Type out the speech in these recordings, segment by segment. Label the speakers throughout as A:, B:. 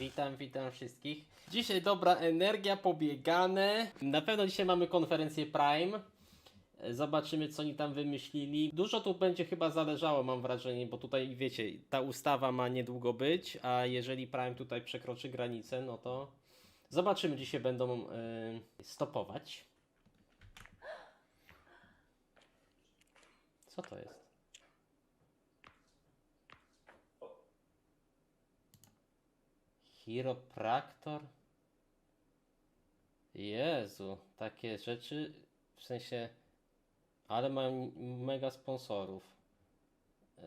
A: Witam, witam wszystkich. Dzisiaj dobra energia, pobiegane. Na pewno dzisiaj mamy konferencję Prime. Zobaczymy, co oni tam wymyślili. Dużo tu będzie chyba zależało, mam wrażenie, bo tutaj, wiecie, ta ustawa ma niedługo być, a jeżeli Prime tutaj przekroczy granicę, no to zobaczymy, gdzie się będą e, stopować. Co to jest? Chiropraktor? Jezu, takie rzeczy, w sensie, ale mają mega sponsorów. Yy,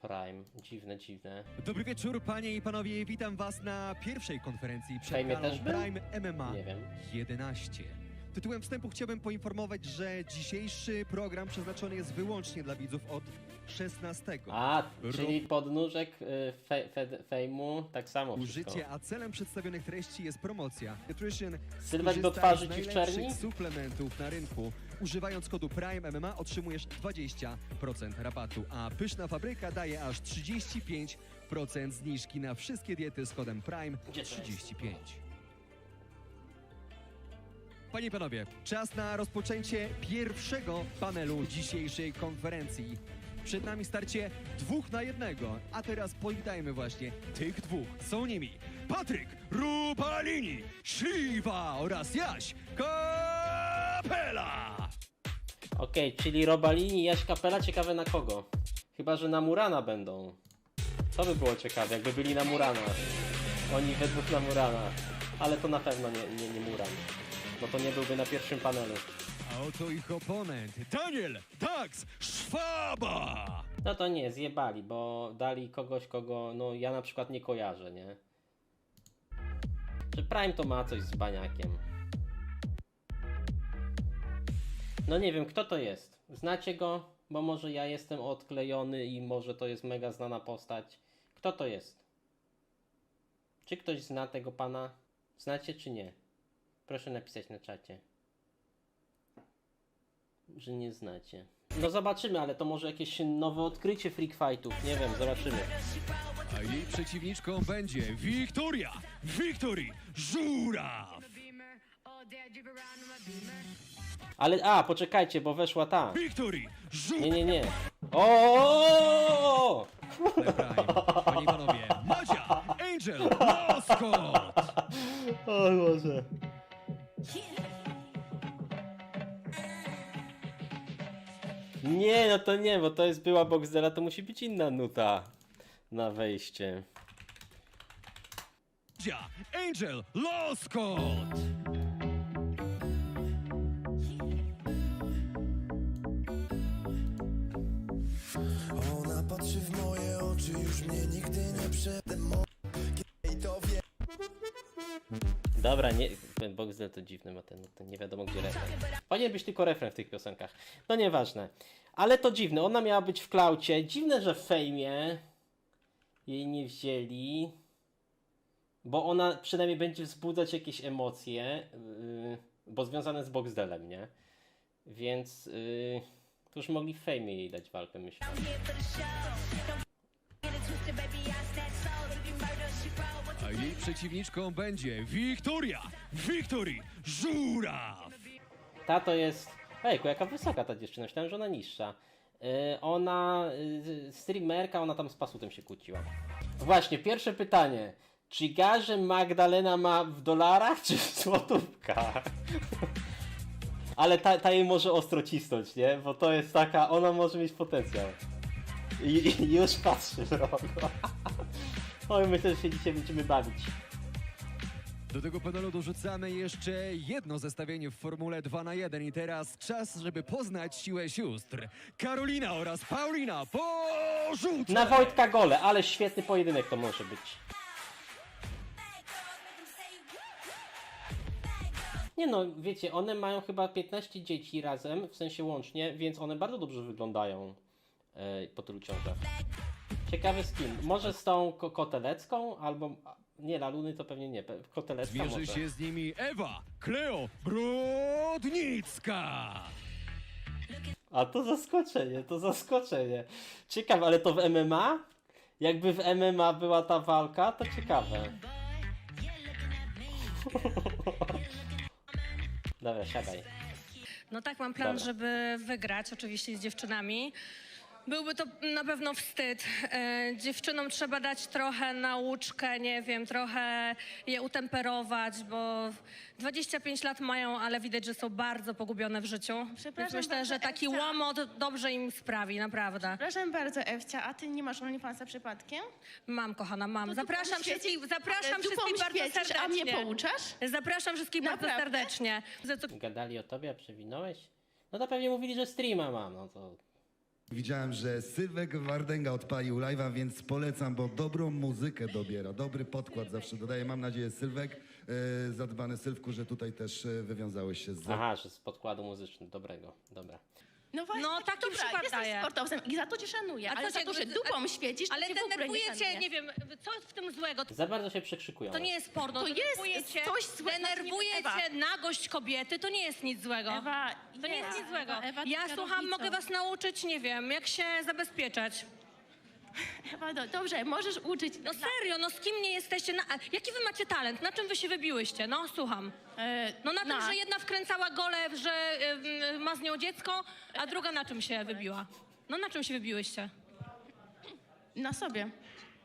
A: Prime, dziwne, dziwne.
B: Dobry wieczór, panie i panowie. Witam was na pierwszej konferencji przed? Prime MMA
A: Nie wiem.
B: 11. Tytułem wstępu chciałbym poinformować, że dzisiejszy program przeznaczony jest wyłącznie dla widzów od 16.
A: A, czyli podnóżek y, fe, fe, fejmu, tak samo wszystko.
B: Użycie, a celem przedstawionych treści jest promocja. Nutrition
A: Sylwek do twarzy
B: z
A: ci w
B: najlepszych
A: czerni?
B: suplementów na rynku. Używając kodu Prime MMA otrzymujesz 20% rabatu, a Pyszna Fabryka daje aż 35% zniżki na wszystkie diety z kodem Prime
A: Gdzie to jest?
B: 35. Panie i panowie, czas na rozpoczęcie pierwszego panelu dzisiejszej konferencji. Przed nami starcie dwóch na jednego, a teraz powitajmy właśnie tych dwóch. Są nimi Patryk Rupalini, Shiva oraz Jaś Kapela.
A: Okej, czyli Robalini, Jaś Kapela, ciekawe na kogo? Chyba, że na Murana będą. To by było ciekawe, jakby byli na Murana. Oni we dwóch na Murana. Ale to na pewno nie, nie, nie Muran. Bo to nie byłby na pierwszym panelu.
B: A oto ich oponent, Daniel Dax Szwaba.
A: No to nie, zjebali, bo dali kogoś, kogo no ja na przykład nie kojarzę, nie? Czy Prime to ma coś z baniakiem? No nie wiem, kto to jest? Znacie go? Bo może ja jestem odklejony i może to jest mega znana postać. Kto to jest? Czy ktoś zna tego pana? Znacie czy nie? Proszę napisać na czacie. Że nie znacie. No zobaczymy, ale to może jakieś nowe odkrycie Freak Fightów. Nie wiem, zobaczymy.
B: A jej przeciwniczką będzie Wiktoria, Wiktory Żuraw.
A: Ale, a, poczekajcie, bo weszła ta.
B: Wiktory Żuraw.
A: Nie, nie, nie. O!
B: Prime. Panie i panowie, Madzia Angel Moskot.
A: O Boże. Nie, no to nie, bo to jest była Boxdela, to musi być inna nuta na wejście.
B: Madzia Angel Loskot.
C: Ona patrzy w moje oczy, już mnie nigdy nie wie
A: Dobra, nie, Boxdel to dziwny ma ten, nie wiadomo gdzie refren. Powinien być tylko refren w tych piosenkach. No nieważne. Ale to dziwne, ona miała być w klaucie. Dziwne, że w fejmie jej nie wzięli. Bo ona przynajmniej będzie wzbudzać jakieś emocje, yy, bo związane z Boxdelem, nie? Więc yy, to już mogli w fejmie jej dać walkę, myślę.
B: Jej przeciwniczką będzie Wiktoria, Wiktory Żuraw.
A: Ta to jest. Ejku, jaka wysoka ta dziewczyna, myślałem, że ona niższa. Yy, ona, yy, streamerka, ona tam z pasutem się kłóciła. Właśnie, pierwsze pytanie. Czy garze Magdalena ma w dolarach, czy w złotówkach? Ale ta, ta jej może ostro cisnąć, nie? Bo to jest taka, ona może mieć potencjał. I, i już patrzy wrogo. Oj, myślę, że się dzisiaj będziemy bawić.
B: Do tego panelu dorzucamy jeszcze jedno zestawienie w Formule 2 na 1 i teraz czas, żeby poznać siłę sióstr. Karolina oraz Paulina porzucę!
A: Na Wojtka gole, ale świetny pojedynek to może być. Nie no, wiecie, one mają chyba 15 dzieci razem, w sensie łącznie, więc one bardzo dobrze wyglądają e, po tylu ciążach. Ciekawe z kim. Może z tą ko kotelecką, albo... Nie, Laluny to pewnie nie, pe- kotelecka
B: Zmierzy
A: może.
B: się z nimi Ewa Kleo Brodnicka.
A: A to zaskoczenie, to zaskoczenie. Ciekawe, ale to w MMA? Jakby w MMA była ta walka, to ciekawe. Dobra, siadaj.
D: No tak, mam plan,
A: Dobra.
D: żeby wygrać, oczywiście z dziewczynami. Byłby to na pewno wstyd. E, dziewczynom trzeba dać trochę nauczkę, nie wiem, trochę je utemperować, bo 25 lat mają, ale widać, że są bardzo pogubione w życiu. Więc
E: Przepraszam
D: myślę,
E: bardzo,
D: że taki
E: Ewcia.
D: łomot dobrze im sprawi, naprawdę.
E: Przepraszam bardzo, Ewcia, a ty nie masz OnlyFansa przypadkiem?
D: Mam, kochana, mam.
E: To
D: Zapraszam wszystkich, zapraszam
E: dupą
D: wszystkich bardzo
E: świecisz,
D: serdecznie.
E: A mnie pouczasz?
D: Zapraszam wszystkich bardzo
E: Naprawdę?
D: serdecznie. Za co
A: Gadali o tobie, a przewinąłeś? No to pewnie mówili, że streama mam, no to...
F: Widziałem, że Sylwek Wardęga odpalił live'a, więc polecam, bo dobrą muzykę dobiera, dobry podkład zawsze dodaje. Mam nadzieję, Sylwek, e, zadbany Sylwku, że tutaj też e, wywiązałeś się z...
A: Aha, że z podkładu muzycznego, dobrego, dobra.
E: No właśnie,
D: No, taki
E: dobra,
D: przykład
E: jesteś
D: daję.
E: sportowcem i za to cię szanuję, ale
D: co
E: za
D: cię-
E: to, że
D: a-
E: dupą świecisz, to
D: Ale
E: cię w ogóle nie
D: denerwujecie,
E: szanuję.
D: nie wiem, co jest w tym złego?
A: Za bardzo się przekrzykują.
D: To nie jest porno,
E: To jest
D: denerwujecie,
E: coś złego,
D: denerwujecie
E: Ewa.
D: nagość kobiety, to nie jest nic złego.
E: Ewa,
D: to nie jest nic złego.
E: Ewa, ty
D: ja słucham, mogę was nauczyć, nie wiem, jak się zabezpieczać.
E: Ewa, do, dobrze, możesz uczyć.
D: No serio, no z kim nie jesteście? Na, a jaki wy macie talent? Na czym wy się wybiłyście? No słucham.
E: E,
D: No na tym,
E: na-
D: że jedna wkręcała gole, że ma z nią dziecko, a druga na czym się wybiła? No na czym się wybiłyście?
E: Na sobie.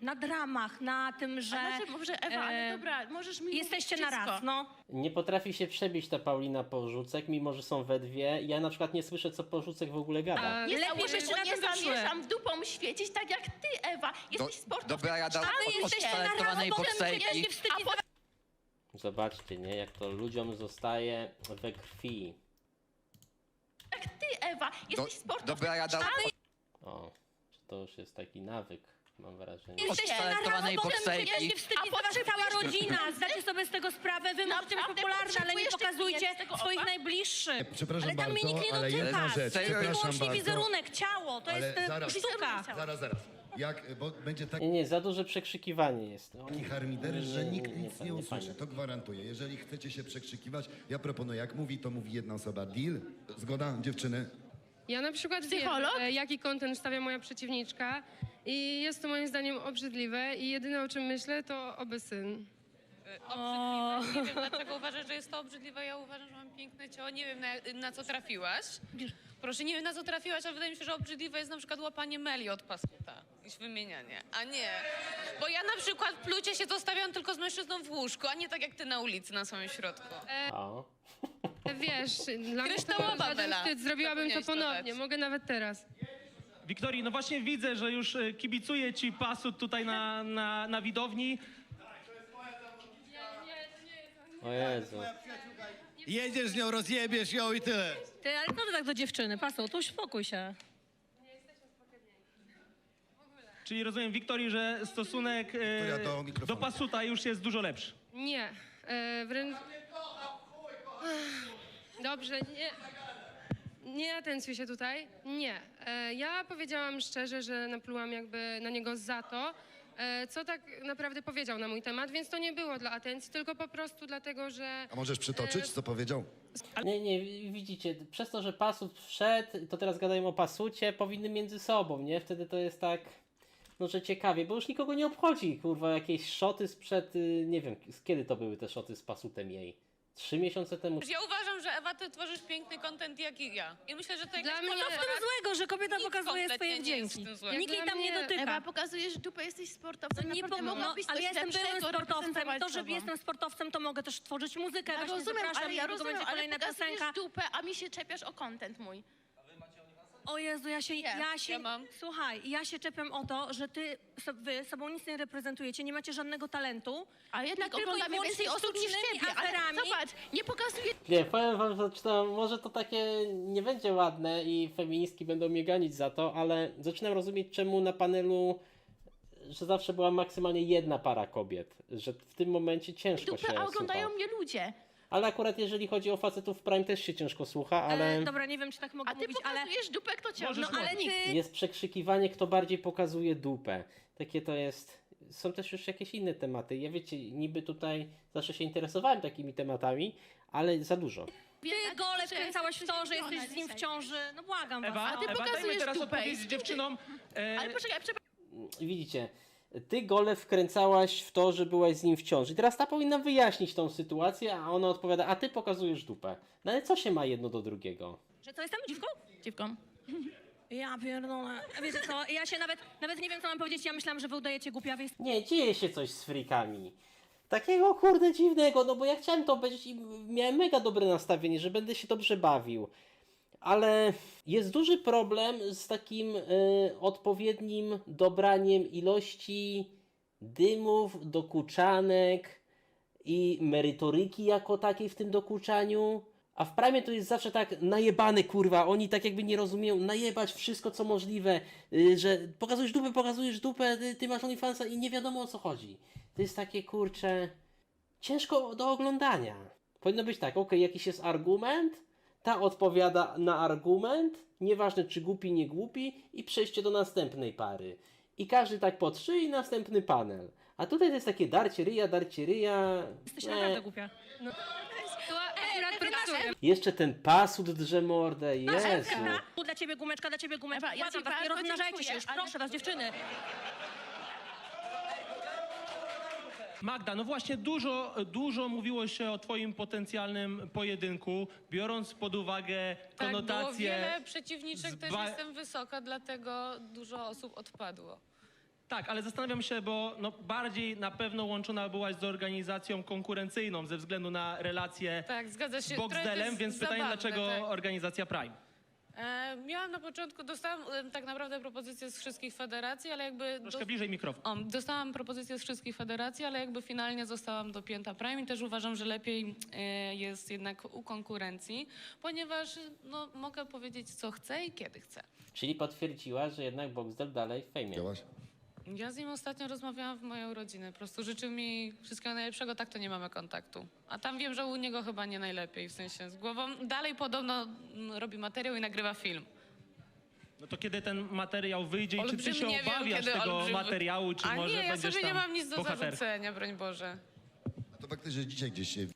D: Na dramach, na tym, że
E: A znaczy, może Ewa, ale
D: e,
E: dobra, możesz mi
D: jesteście
E: mówić
D: na raz, no.
A: Nie potrafi się przebić ta Paulina Porzucek, mimo że są we dwie. Ja na przykład nie słyszę, co Porzucek w ogóle gada.
E: Nie,
D: Lepiej
E: założysz,
D: byście na
E: nie
D: tym wyszły.
E: zamierzam w dupą świecić tak jak ty, Ewa. Jesteś sportowcem.
G: dobra rada
E: A
G: od-
E: ty
G: od
E: jesteś
G: talentowanej
E: na raz, potem
G: bokserki.
E: się wstydzi za
A: Zobaczcie, nie? Jak to ludziom zostaje we krwi.
E: jak ty, Ewa.
G: Do,
E: Jesteś sportowcem.
G: dobra rada od,
A: O, czy to już jest taki nawyk, mam wrażenie.
D: Jesteście na
G: talentowanej
D: raz, potem
G: bokserki.
D: się wstydzi
E: A
D: za was cała rodzina. Zdacie sobie z tego sprawę, wy możecie być
E: Naprawdę
D: popularne, ale nie
E: potrzebujesz tych
D: pokazujcie
E: pieniędzy z tego
D: swoich najbliższych.
F: Przepraszam
D: ale tam mnie
F: bardzo,
D: nikt nie
F: ale
D: dotyka.
F: rzecz,
G: Serio?
F: przepraszam
D: Wyłącznie
F: bardzo.
D: wizerunek, ciało, to
F: Ale
D: jest e,
F: zaraz.
D: sztuka.
F: Zaraz, zaraz. Jak, bo będzie taki
A: Nie, nie, za duże przekrzykiwanie jest. Oni-
F: harmider, że
A: nie,
F: nikt
A: nie, nie,
F: nic
A: nie,
F: nie
A: nie
F: usłyszy. To gwarantuję. Jeżeli chcecie się przekrzykiwać, ja proponuję, jak mówi, to mówi jedna osoba. Deal? Zgoda, dziewczyny?
H: Ja na przykład
E: Psycholog?
H: wiem, e, jaki kontent stawia moja przeciwniczka i jest to moim zdaniem obrzydliwe i jedyne o czym myślę to oby syn.
I: Nie wiem, dlaczego uważasz, że jest to obrzydliwe. Ja uważam, że mam piękne ciało. Nie wiem, na, na co trafiłaś. Proszę, nie wiem, na co trafiłaś, ale wydaje mi się, że obrzydliwe jest na przykład łapanie meli od pasuta i wymienianie. A nie. Bo ja na przykład plucie się zostawiam tylko z mężczyzną w łóżku, a nie tak jak ty na ulicy, na samym środku.
A: O.
H: E, Wiesz, dla mnie to
I: Kryształowa
H: żaden
I: Bela.
H: wstyd, zrobiłabym to
I: Zapomniałeś
H: ponownie, mogę nawet teraz.
J: Wiktorii, no właśnie widzę, że już e, kibicuje ci pasut tutaj na, na, na widowni.
A: o Jezu.
K: Jedziesz z nią, rozjebiesz ją i tyle.
D: Ty, ale co ty tak do dziewczyny? Pasu, tu uspokój się.
J: Czyli rozumiem, Wiktorii, że stosunek e,
F: do mikrofonu.
J: do pasuta już jest dużo lepszy.
H: Nie, e, wręcz... Dobrze, nie... Nie atencjuj się tutaj. Nie. E, ja powiedziałam szczerze, że naplułam jakby na niego za to, e, co tak naprawdę powiedział na mój temat, więc to nie było dla atencji, tylko po prostu dlatego, że...
F: A możesz przytoczyć, co powiedział?
A: Nie, nie, widzicie, przez to, że pasut wszedł, to teraz gadają o pasucie, powinny między sobą, nie? Wtedy to jest tak, no że ciekawie, bo już nikogo nie obchodzi, kurwa, jakieś szoty sprzed, y, nie wiem, z kiedy to były te szoty z pasutem jej? Trzy miesiące temu?
I: Ja uważam, że Ewa, ty tworzysz piękny kontent jak i ja. I myślę, że to jakaś
H: Dla mnie-
D: Co w
I: kolaboracja.
D: tym złego, że kobieta
I: Nic
D: pokazuje
I: kompletnie
D: swoje
I: nie jest
D: wdzięki?
I: w tym złego.
D: Nikt jej
H: Dla
D: tam nie
H: mnie-
D: dotyka.
E: Ewa, pokazujesz dupę, jesteś sportowcem.
D: To nie
E: Naprawdę
D: pomogło,
E: mogłabyś
D: ale
E: coś
D: ja jestem byłym
E: lepszego
D: sportowcem.
E: reprezentować
D: To, że
E: sobą.
D: jestem sportowcem, to mogę też tworzyć muzykę.
E: Ja
D: Właśnie
E: rozumiem,
D: zapraszam,
E: ale ja rozumiem,
D: będzie
E: ale
D: kolejna
E: pokazujesz
D: piosenka.
E: dupę, a mi się czepiasz o content mój.
D: O Jezu, ja się, ja się,
I: Ja mam.
D: słuchaj, ja się czepiam o to, że ty, so, wy sobą nic nie reprezentujecie, nie macie żadnego talentu.
E: A jednak
D: tylko i
E: ogląda mnie więcej osób niż
D: sztucznymi
E: ciebie. Ale
D: aferami.
E: zobacz, nie pokazuje
A: Nie, powiem wam, że zaczynam, może to takie nie będzie ładne i feministki będą mnie ganić za to, ale zaczynam rozumieć czemu na panelu, że zawsze była maksymalnie jedna para kobiet, że w tym momencie ciężko
E: dupę,
A: się
E: a oglądają
A: słucha.
E: mnie ludzie.
A: Ale akurat jeżeli chodzi o facetów w prime też się ciężko słucha, ale
D: E, dobra, nie wiem, czy tak mogę
E: A ty
D: mówić, ale...
E: pokazujesz dupę, kto cię
J: Możesz
D: No ale
J: mówić.
D: ty...
A: jest przekrzykiwanie, kto bardziej pokazuje dupę. Takie to jest... Są też już jakieś inne tematy. Ja wiecie, niby tutaj zawsze się interesowałem takimi tematami, ale za dużo.
D: Ty gole wkręcałaś w to, że jesteś z nim w ciąży. No błagam was.
J: Ewa,
E: A ty
J: Ewa dajmy
E: pokazujesz
J: teraz
E: dupę i
J: odpowiedź dziewczynom. E,
E: Ale poczekaj, przepraszam.
A: widzicie, ty gole wkręcałaś w to, że byłaś z nim w ciąży. I teraz ta powinna wyjaśnić tą sytuację, a ona odpowiada, a ty pokazujesz dupę. No ale co się ma jedno do drugiego?
D: Że co, jestem dziwką?
E: Dziewką.
D: Ja pierdolę. Wiecie co, ja się nawet, nawet nie wiem, co mam powiedzieć. Ja myślałam, że wy udajecie głupiawie.
A: Nie, dzieje się coś z frikami. Takiego kurde dziwnego, no bo ja chciałem to obejrzeć i miałem mega dobre nastawienie, że będę się dobrze bawił. Ale jest duży problem z takim y, odpowiednim dobraniem ilości dymów, dokuczanek i merytoryki jako takiej w tym dokuczaniu. A w Prime to jest zawsze tak najebane, kurwa. Oni tak jakby nie rozumieją, najebać wszystko co możliwe, y, że pokazujesz dupę, pokazujesz dupę, ty, ty masz OnlyFansa i nie wiadomo o co chodzi. To jest takie, kurcze, ciężko do oglądania. Powinno być tak, ok, jakiś jest argument, ta odpowiada na argument, nieważne czy głupi, nie głupi, i przejście do następnej pary. I każdy tak po trzy i następny panel. A tutaj to jest takie darcie ryja, darcie ryja.
D: Jesteś
A: e,
D: naprawdę głupia.
H: To akurat pracuję.
A: Jeszcze ten pasut drze mordę, Jezu.
D: Tu dla ciebie gumeczka, dla ciebie gumeczka.
E: Ja bardzo
D: rozmnażajcie się już, proszę was, dziewczyny.
J: Magda, no właśnie dużo, dużo mówiło się o twoim potencjalnym pojedynku, biorąc pod uwagę
I: Tak, było
J: konotacje...
I: wiele przeciwniczek, też
J: zba-
I: jestem wysoka, dlatego dużo osób odpadło.
J: Tak, ale zastanawiam się, bo no, bardziej na pewno łączona byłaś z organizacją konkurencyjną ze względu na relacje
I: Tak, zgadza
J: z
I: się. Trochę to
J: Boxdelem,
I: jest
J: więc pytanie,
I: zabawne,
J: dlaczego
I: tak.
J: organizacja Prime?
I: E, miałam na początku, dostałam e, tak naprawdę propozycje z wszystkich federacji, ale jakby...
J: Troszkę
I: dos-
J: bliżej mikrofon.
I: O, dostałam propozycje z wszystkich federacji, ale jakby finalnie zostałam dopięta Prime i też uważam, że lepiej e, jest jednak u konkurencji, ponieważ no, mogę powiedzieć co chcę i kiedy chcę.
A: Czyli potwierdziła, że jednak Boxdel dalej w fejmie.
F: Działaś?
I: Ja z nim ostatnio rozmawiałam w moją rodzinę. Po prostu życzył mi wszystkiego najlepszego, tak to nie mamy kontaktu. A tam wiem, że u niego chyba nie najlepiej, w sensie z głową. Dalej podobno mm, robi materiał i nagrywa film.
J: No to kiedy ten materiał wyjdzie i czy ty
I: Olbrzym
J: się
I: nie wiem,
J: obawiasz
I: kiedy
J: tego
I: olbrzym-
J: materiału, czy
I: A
J: może
I: nie, ja
J: będziesz
I: sobie nie
J: tam
I: mam nic do
J: bohaterką?
I: zarzucenia, broń Boże.
F: No to faktycznie dzisiaj gdzieś się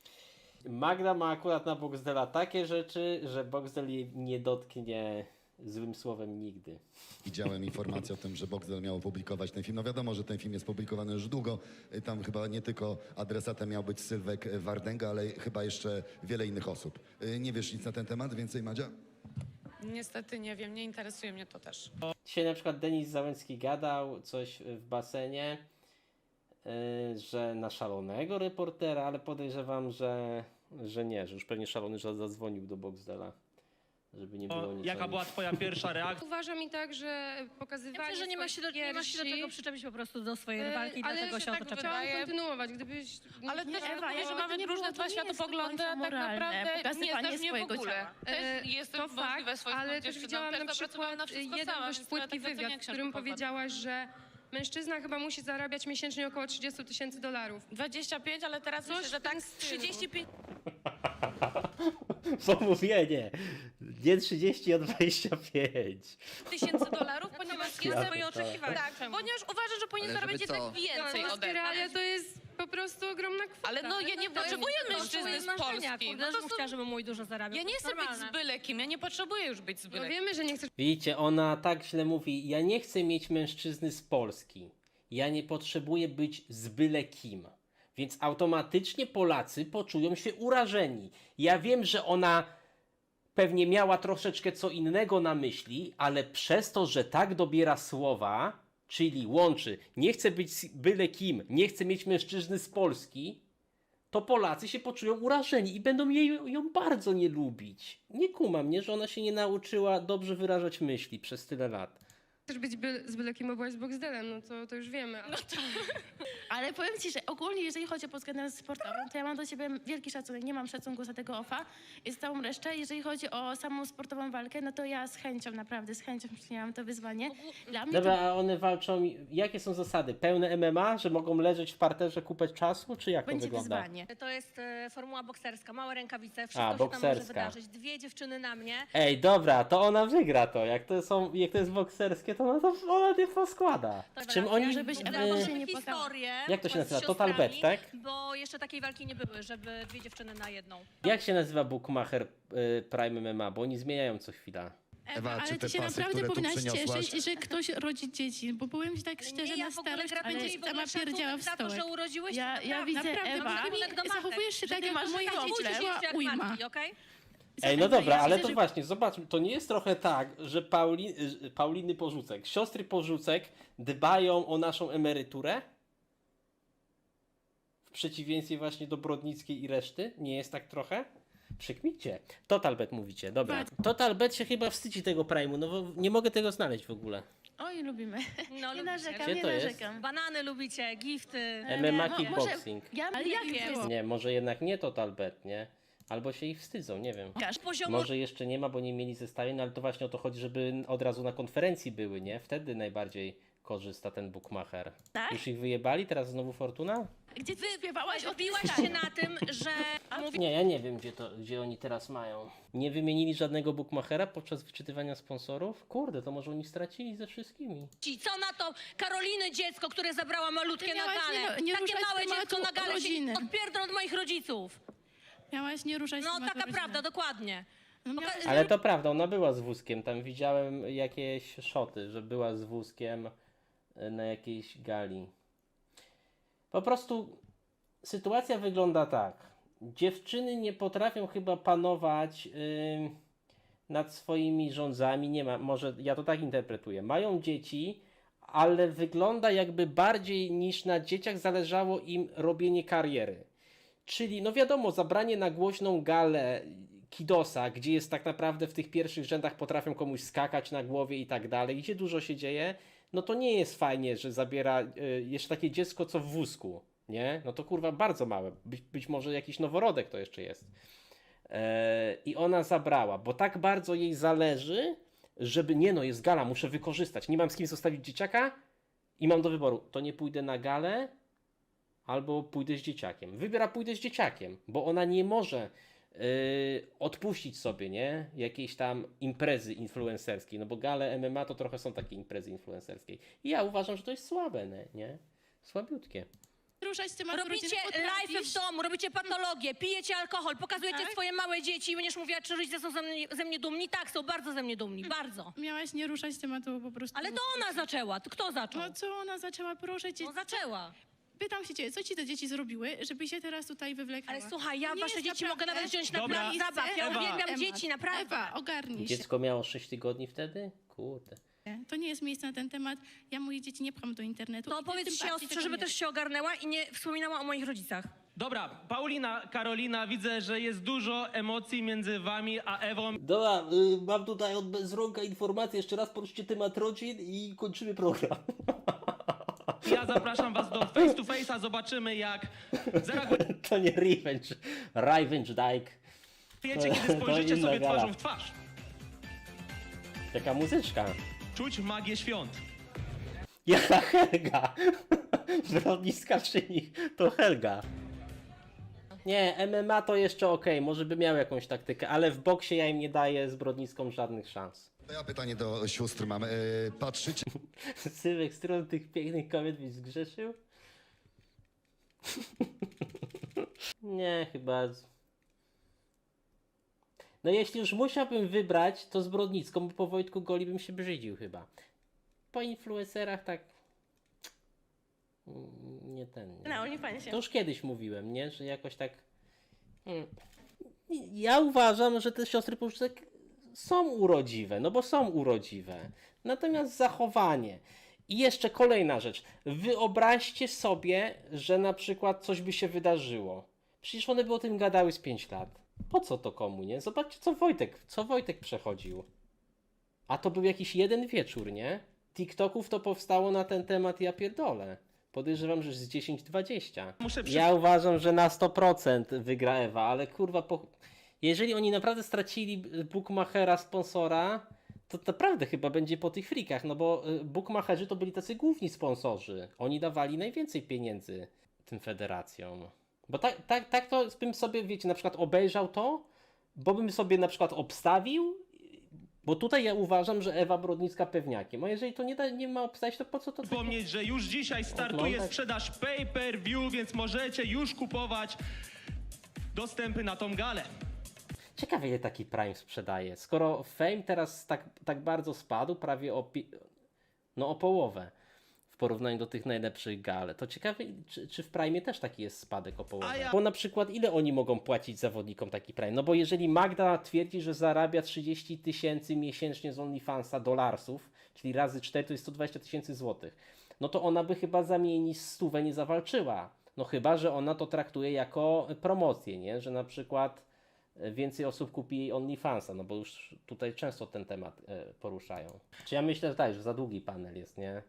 A: Magda ma akurat na Boxdela takie rzeczy, że Boxdel jej nie dotknie złym słowem nigdy.
F: Widziałem informację o tym, że Boxdel miał opublikować ten film. No wiadomo, że ten film jest publikowany już długo. Y, Tam chyba nie tylko adresatem miał być Sylwek y, Wardenga, ale chyba jeszcze wiele innych osób. Y, Nie wiesz nic na ten temat? Więcej, Madzia?
I: Niestety nie wiem, nie interesuje mnie to też.
A: Dzisiaj na przykład Denis Załęcki gadał coś w basenie, yy, że na szalonego reportera, ale podejrzewam, że, że nie, że już pewnie szalony że zadzwonił do Boxdela, żeby nie było
J: O,
A: nic.
J: Jaka była twoja pierwsza reakcja?
H: Uważam i tak, że pokazywanie
D: Myślę, że nie masz, się do, nie masz się do
H: piersi,
D: czego przyczepić po prostu do swojej
H: e,
D: rywalki,
H: ale
D: dlatego się o
I: tak
D: to.
H: Chciałam kontynuować, gdybyś...
I: Ale
H: nie,
I: też
E: Ewa, ja
I: że mamy
E: nie
I: różne
E: było,
I: dwa
E: to nie jest do
I: światopoglądy, a tak
E: moralne,
I: naprawdę nie
E: pokazywanie
I: znasz mnie w
E: swojego
I: ogóle.
E: ciała.
I: Też
H: E,
I: jestem
H: to fakt, ale też widziałam na przykład
I: na wszystko
H: jeden
I: sama,
H: dość
I: więc to ja tak
H: płytki
I: doceniam
H: wywiad, w
I: książkę
H: którym powiedziałaś, że mężczyzna chyba musi zarabiać miesięcznie około 30 tysięcy dolarów.
I: 25, ale teraz
H: Coś
I: myślę, że
H: w
I: tak
H: stylu.
I: 35
A: Pomówienie! Nie 30, a 25.
I: tysięcy dolarów, ponieważ
A: Ja
I: jestem...
A: swoje oczekiwania.
I: Tak, ponieważ uważam, że powinien
K: Ale
I: zarabiać
K: żeby
I: jednak
K: co?
I: więcej ode mnie.
H: realia to jest po prostu ogromna kwota.
I: Ale no ja nie potrzebuję mężczyzny z Polski. No
D: No
I: to
D: to
I: są...
D: chciała, żeby mój dużo zarabiał.
I: Ja nie
D: To
I: chcę być z byle kim, ja nie potrzebuję już być z
H: No
I: byle kim.
H: wiemy, że nie chcesz
A: Widzicie, ona tak źle mówi, ja nie chcę mieć mężczyzny z Polski. Ja nie potrzebuję być z byle kim. Więc automatycznie Polacy poczują się urażeni. Ja wiem, że ona pewnie miała troszeczkę co innego na myśli, ale przez to, że tak dobiera słowa, czyli łączy, nie chcę być byle kim, nie chcę mieć mężczyzny z Polski, to Polacy się poczują urażeni i będą jej, ją bardzo nie lubić. Nie kuma mnie, że ona się nie nauczyła dobrze wyrażać myśli przez tyle lat.
H: Być by, z byle kim, bo byłaś z Boxdelem, no to, to już wiemy. ale-
E: Ale powiem ci, że ogólnie jeżeli chodzi o pod względem sportowym, to ja mam do ciebie wielki szacunek. Nie mam szacunku za tego ofa i za całą resztę. Jeżeli chodzi o samą sportową walkę, no to ja z chęcią, naprawdę z chęcią przyjęłam to wyzwanie. Dla mnie
A: Dobra, a one walczą. Jakie są zasady? Pełne MMA, że mogą leżeć w parterze kupę czasu, czy jak
E: to
A: to
E: będzie
A: wygląda?
E: wyzwanie.
D: To jest e, formuła bokserska, małe rękawice, wszystko
A: A,
D: się tam może
A: bokserska.
D: wydarzyć. Dwie dziewczyny na mnie.
A: Ej, dobra, to ona wygra to. Jak to, są, jak to jest bokserskie, to ona to ona nie poskłada. W czym oni.
E: żebyś
A: w-
E: Ewa
D: Mamy
E: nie
D: historię
A: Jak to się
D: z
A: nazywa?
D: siostrami,
A: Total Bet, tak?
D: Bo jeszcze takiej walki nie były, żeby dwie dziewczyny na jedną.
A: Jak się nazywa bookmacher y, Prime MMA? Bo oni zmieniają co chwila.
F: Ewa,
E: ale
F: czy
E: ty
F: te
E: się
F: pasy,
E: naprawdę
F: które tu
E: powinnaś
F: przyniosłaś...
E: cieszyć, że ktoś rodzi dzieci, bo powiem ci tak szczerze
D: nie,
E: na
D: ja w ogóle
E: starość,
D: gra
E: ale
D: będzie i w ogóle
E: sama
D: szacunek
E: pierdziała w
D: za to,
E: stołek.
D: że urodziłeś
E: Ja,
D: to
E: ja
D: naprawdę.
E: widzę,
D: Naprawdę,
E: Ewa,
D: szacunek do matek,
E: zachowujesz się
D: że
E: tak
D: ty
E: jak
D: masz
E: moje
D: tak
E: dzieci,
D: uczyć
E: była
D: jak
E: ujma.
D: matki, okej?
A: Ej, no dobra,
E: się,
A: ale to
E: że-
A: właśnie, zobaczmy, to nie jest trochę tak, że Pauli, że Pauliny Porzucek, siostry Porzucek dbają o naszą emeryturę? W przeciwieństwie właśnie do Brodnickiej i reszty? Nie jest tak trochę? Przykmicie. Totalbet mówicie, dobra. Totalbet się chyba wstydzi tego Prime'u, no bo nie mogę tego znaleźć w ogóle.
E: Oj, lubimy.
D: No,
E: Nie
D: lubicie.
E: narzekam,
A: Gdzie
E: nie
A: to jest?
E: narzekam.
D: Banany lubicie, gifty.
A: MMA
E: no,
A: Kickboxing.
E: Ja
D: Ale jakie?
E: było.
A: Nie, może jednak nie Totalbet, nie? Albo się ich wstydzą, nie wiem.
D: Poziomu
A: Może jeszcze nie ma, bo nie mieli zestawień, no ale to właśnie o to chodzi, żeby od razu na konferencji były, nie? Wtedy najbardziej korzysta ten bookmacher.
E: Tak?
A: Już ich wyjebali, teraz znowu Fortuna?
E: Gdzie ty śpiewałaś
D: Odbiłaś się na tym, że mówi...
A: Nie, ja nie wiem, gdzie, to, gdzie oni teraz mają. Nie wymienili żadnego bookmachera podczas wyczytywania sponsorów? Kurde, to może oni stracili ze wszystkimi.
D: ci, co na to Karoliny dziecko, które zabrała malutkie
E: Ty
D: na
E: miałaś
D: galę.
E: nie- nie
D: Takie
E: ruszać
D: małe
E: tematu
D: dziecko na galę się
E: rodziny.
D: odpierdol od moich rodziców.
E: Miałaś nie ruszać
D: No
E: tematu
D: taka
E: rodziny.
D: prawda, dokładnie.
E: No, miałaś-
A: Ale to prawda, ona była z wózkiem. Tam widziałem jakieś szoty, że była z wózkiem y, na jakiejś gali. Po prostu sytuacja wygląda tak. Dziewczyny nie potrafią chyba panować ym, nad swoimi rządzami. Nie ma, może ja to tak interpretuję. Mają dzieci, ale wygląda jakby bardziej niż na dzieciach zależało im robienie kariery. Czyli, no wiadomo, zabranie na głośną galę Kidosa, gdzie jest tak naprawdę w tych pierwszych rzędach potrafią komuś skakać na głowie i tak dalej, gdzie dużo się dzieje, no to nie jest fajnie, że zabiera y, jeszcze takie dziecko, co w wózku, nie? No to kurwa bardzo małe. Być, być może jakiś noworodek to jeszcze jest. E, I ona zabrała, bo tak bardzo jej zależy, żeby nie no, jest gala, muszę wykorzystać. Nie mam z kim zostawić dzieciaka i mam do wyboru. To nie pójdę na galę, albo pójdę z dzieciakiem. Wybiera pójdę z dzieciakiem, bo ona nie może yy, odpuścić sobie, nie? Jakiejś tam imprezy influencerskiej, no bo gale MMA to trochę są takie imprezy influencerskie. I ja uważam, że to jest słabe, nie? nie? Słabiutkie.
E: ruszać tematu
D: Robicie
E: rodziny
D: live w domu, robicie patologię, pijecie alkohol, pokazujecie
E: Tak?
D: swoje małe dzieci i będziesz mówiła, czy rodzice są ze mnie, ze mnie dumni? Tak, są bardzo ze mnie dumni, bardzo.
E: Miałaś nie ruszać tematu po prostu.
D: Ale to ona zaczęła, to kto zaczął?
E: No co ona zaczęła, proszę cię.
D: No zaczęła.
E: Pytam się ciebie, co ci te dzieci zrobiły, żeby się teraz tutaj wywlekała?
D: Ale słuchaj, ja
E: Nie
D: wasze
E: jest
D: dzieci
E: naprawdę-
D: mogę nawet wziąć na
J: Dobra.
D: plac zabaw. Ja
J: Ewa.
D: uwielbiam
E: Temat.
D: dzieci, naprawdę.
E: Ewa, ogarnij się.
A: Dziecko miało 6 tygodni wtedy? Kurde.
E: To nie jest miejsce na ten temat. Ja moje dzieci nie pcham do internetu.
D: To
E: I ty
D: powiedz
E: tym
D: siostrze,
E: bardziej
D: żeby
E: tego
D: też się ogarnęła i nie wspominała o moich rodzicach.
J: Dobra, Paulina, Karolina, widzę, że jest dużo emocji między wami a Ewą.
A: Dobra, y, mam tutaj od Bezronka informację, jeszcze raz poruszycie temat rodzin i kończymy program.
J: Ja zapraszam was do face to face'a, zobaczymy jak zareagujecie,
A: to nie revenge, revenge dyke.
J: kiedy
A: To
J: spojrzycie
A: inna
J: sobie
A: gala.
J: twarzą w twarz.
A: Taka muzyczka.
J: Czuć magię świąt.
A: Jaka Helga! Brodnicka przy nich to Helga. Nie, MMA to jeszcze okej, może by miał jakąś taktykę, ale w boksie ja im nie daję z Brodnicką żadnych szans.
F: To Ja pytanie do sióstr mam. E, patrzycie
A: Sylwek, z którą tych pięknych kobiet byś zgrzeszył? nie, chyba... z- No jeśli już musiałbym wybrać, to z Brodnicką, bo po Wojtku Goli bym się brzydził chyba. Po influencerach tak... Nie ten... Nie.
E: Na OnlyFansie.
A: To już kiedyś mówiłem, nie? Że jakoś tak. Mm. Ja uważam, że te siostry Puszczyk są urodziwe, no bo są urodziwe. Natomiast zachowanie. I jeszcze kolejna rzecz. Wyobraźcie sobie, że na przykład coś by się wydarzyło. Przecież one by o tym gadały z 5 lat. Po co to komu, nie? Zobaczcie, co Wojtek, co Wojtek przechodził. A to był jakiś jeden wieczór, nie? TikToków to powstało na ten temat, ja pierdolę. Podejrzewam, że z 10-20.
J: Muszę przy...
A: Ja uważam, że na 100% wygra Ewa, ale kurwa, po... jeżeli oni naprawdę stracili bookmachera, sponsora, to naprawdę chyba będzie po tych frikach, no bo y, bookmacherzy to byli tacy główni sponsorzy. Oni dawali najwięcej pieniędzy tym federacjom. Bo tak, tak, tak to bym sobie, wiecie, na przykład obejrzał to, bo bym sobie na przykład obstawił, bo tutaj ja uważam, że Ewa Brodnicka pewniakiem. A jeżeli to nie, da, nie ma obstawić, to po co to
J: Wspomnieć, że już dzisiaj startuje
A: Oglądać.
J: sprzedaż pay per view, więc możecie już kupować dostępy na tą galę.
A: Ciekawe ile taki Prime sprzedaje. Skoro Fame teraz tak, tak bardzo spadł, prawie o, pi- no, o połowę w porównaniu do tych najlepszych gal, to ciekawe czy, czy w Prime też taki jest spadek o połowę.
K: Ja-
A: Bo na przykład ile oni mogą płacić zawodnikom taki Prime? No bo jeżeli Magda twierdzi, że zarabia 30 tysięcy miesięcznie z OnlyFansa dolarsów, czyli razy 4 to jest 120 tysięcy złotych, no to ona by chyba za mniej niż stówę nie zawalczyła. No chyba, że ona to traktuje jako promocję, nie? Że na przykład więcej osób kupi jej OnlyFansa, no bo już tutaj często ten temat e, poruszają. Czy ja myślę, że tak, że za długi panel jest, nie?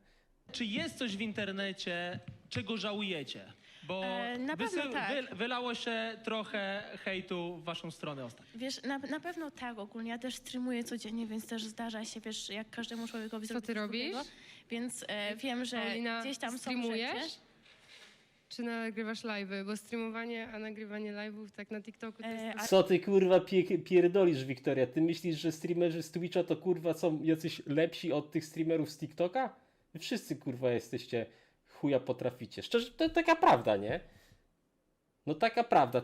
J: Czy jest coś w internecie, czego żałujecie? Bo
E: E, na pewno tak.
J: wy, wylało się trochę hejtu w waszą stronę ostatnio.
E: Wiesz, na, na pewno tak ogólnie. Ja też streamuję codziennie, więc też zdarza się, wiesz, jak każdemu człowiekowi
H: Co
E: zrobić
H: ty
E: coś
H: robisz?
E: złego. Więc e, wiem, że
H: Paulina,
E: gdzieś tam są
H: streamujesz?
E: rzeczy.
H: Czy nagrywasz live'y? Bo streamowanie, a nagrywanie live'ów tak na TikToku to
E: E,
H: jest...
E: a
A: Co ty kurwa pie pierdolisz, Wiktoria? Ty myślisz, że streamerzy z Twitcha to kurwa są jacyś lepsi od tych streamerów z TikToka? Wy wszyscy kurwa jesteście chuja potraficie. Szczerze, to taka prawda, nie? No taka prawda.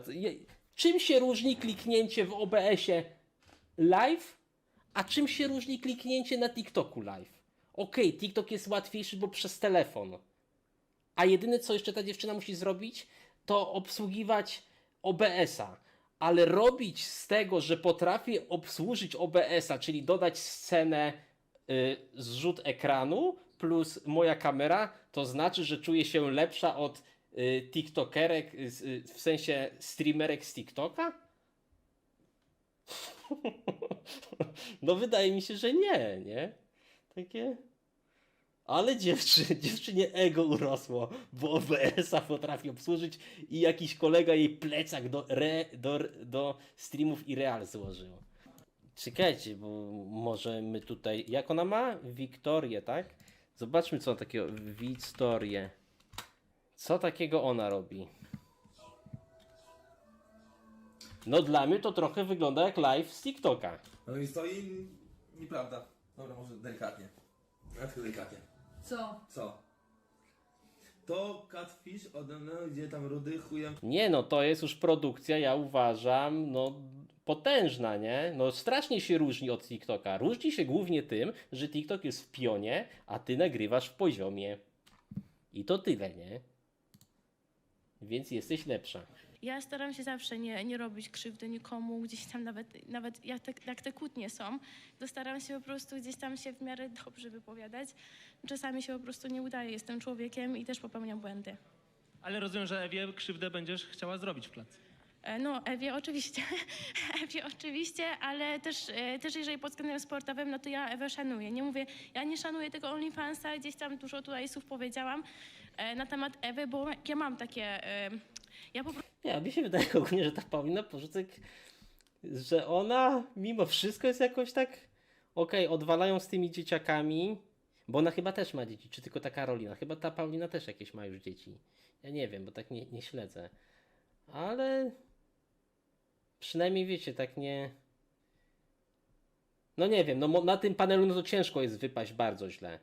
A: Czym się różni kliknięcie w OBS-ie live, a czym się różni kliknięcie na TikToku live? Okej, TikTok jest łatwiejszy, bo przez telefon. A jedyne co jeszcze ta dziewczyna musi zrobić, to obsługiwać OBS-a. Ale robić z tego, że potrafi obsłużyć OBS-a, czyli dodać scenę y, zrzut ekranu plus moja kamera, to znaczy, że czuję się lepsza od y, TikTokerek, y, y, w sensie streamerek z TikToka? No wydaje mi się, że nie, nie? Takie... Ale dziewczy, dziewczynie ego urosło, bo OBS-a potrafi obsłużyć i jakiś kolega jej plecak do, re, do, do streamów i real złożył. Czekajcie, bo może my tutaj... Jak ona ma? Wiktorię, tak? Zobaczmy co takiego... Wiktorię. Co takiego ona robi? No dla mnie to trochę wygląda jak live z TikToka.
G: No i stoi nieprawda. Dobra, może delikatnie. Jak to delikatnie?
L: Co?
G: Co? To catfish ode mnie, gdzie tam rudy chujem
A: Nie no, to jest już produkcja, ja uważam, no potężna, nie? No strasznie się różni od TikToka. Różni się głównie tym, że TikTok jest w pionie, a ty nagrywasz w poziomie. I to tyle, nie? Więc jesteś lepsza.
E: Ja staram się zawsze nie, nie robić krzywdy nikomu, gdzieś tam nawet, nawet jak, te, jak te kłótnie są, to staram się po prostu gdzieś tam się w miarę dobrze wypowiadać. Czasami się po prostu nie udaje, jestem człowiekiem i też popełniam błędy.
J: Ale rozumiem, że Ewie krzywdę będziesz chciała zrobić w klatce.
E: E, No, Ewie oczywiście, Ewie oczywiście, ale też, e, też jeżeli pod względem sportowym, no to ja Ewę szanuję. Nie mówię, ja nie szanuję tego OnlyFansa, gdzieś tam dużo tutaj słów powiedziałam e, na temat Ewy, bo ja mam takie, ja po prostu
A: Nie, mi się wydaje ogólnie, że ta Paulina Porzucek, że ona mimo wszystko jest jakoś tak okej, odwalają z tymi dzieciakami, bo ona chyba też ma dzieci, czy tylko ta Karolina? Chyba ta Paulina też jakieś ma już dzieci. Ja nie wiem, bo tak nie, nie śledzę. Ale przynajmniej wiecie, tak nie... No nie wiem, no na tym panelu no to ciężko jest wypaść bardzo źle,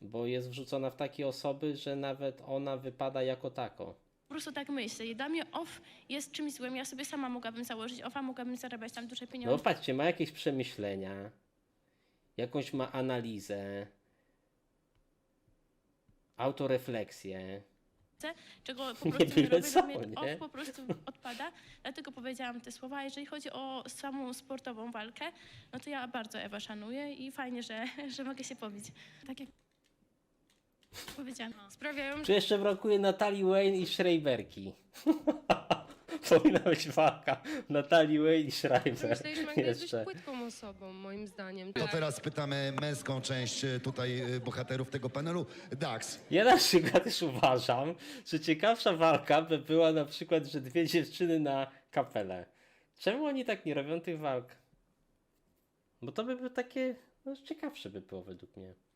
A: bo jest wrzucona w takie osoby, że nawet ona wypada jako tako.
E: po prostu tak myślę. I dla mnie off jest czymś złym. Ja sobie sama mogłabym założyć offa, mogłabym zarabiać tam duże
A: No
E: pieniądze.
A: patrzcie, ma jakieś przemyślenia, jakąś ma analizę, autorefleksję.
E: Czego po
A: Nie
E: prostu nie,
A: byle
E: robię,
A: co,
E: mnie
A: nie?
E: off po prostu odpada. Dlatego powiedziałam te słowa. A jeżeli chodzi o samą sportową walkę, no to ja bardzo Ewę szanuję i fajnie, że, że mogę się pobić. Tak jak powiedziałam.
H: Sprawiają,
A: Czy jeszcze brakuje Natalii Wayne i Schreiberki? Powinna być walka Natalii Wayne i Schreiber.
H: Myślę, że Magda jest dość
A: Jeszcze.
H: płytką osobą, moim zdaniem.
F: To teraz pytamy męską część e, tutaj e, bohaterów tego panelu. Dax,
A: Ja na przykład też uważam, że ciekawsza walka by była na przykład, że dwie dziewczyny na kapelę. Czemu oni tak nie robią tych walk? Bo to by było takie, no ciekawsze by było według mnie.